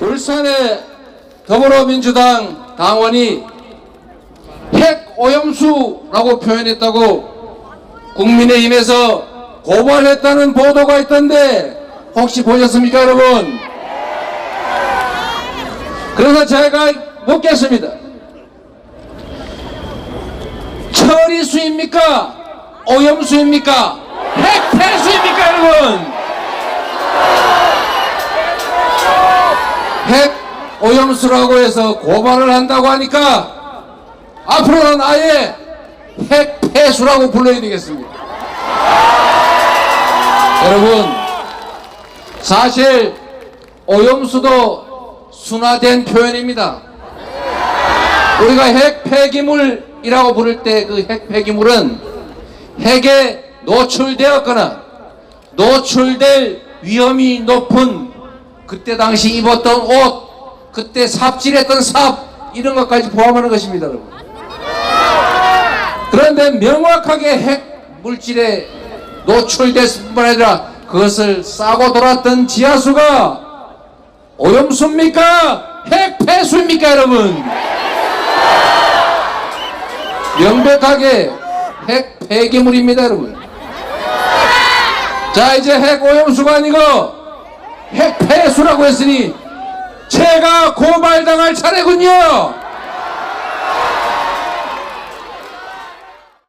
울산의 더불어민주당 당원이 핵 오염수라고 표현했다고 국민의힘에서 고발했다는 보도가 있던데 혹시 보셨습니까 여러분? 그래서 제가 묻겠습니다. 처리수입니까? 오염수입니까? 핵폐수입니까 여러분? 핵 오염수라고 해서 고발을 한다고 하니까 앞으로는 아예 핵폐수라고 불러야 되겠습니다. 여러분, 사실 오염수도 순화된 표현입니다. 우리가 핵 폐기물이라고 부를 때 그 핵 폐기물은 핵에 노출되었거나 노출될 위험이 높은 그때 당시 입었던 옷, 그때 삽질했던 삽 이런 것까지 포함하는 것입니다, 여러분. 그런데 명확하게 핵 물질에 노출됐을 뿐만 아니라 그것을 싸고 돌았던 지하수가 오염수입니까? 핵 폐수입니까, 여러분? 명백하게 핵 폐기물입니다, 여러분. 자, 이제 핵 오염수가 아니고 핵 폐수라고 했으니 제가 고발당할 차례군요.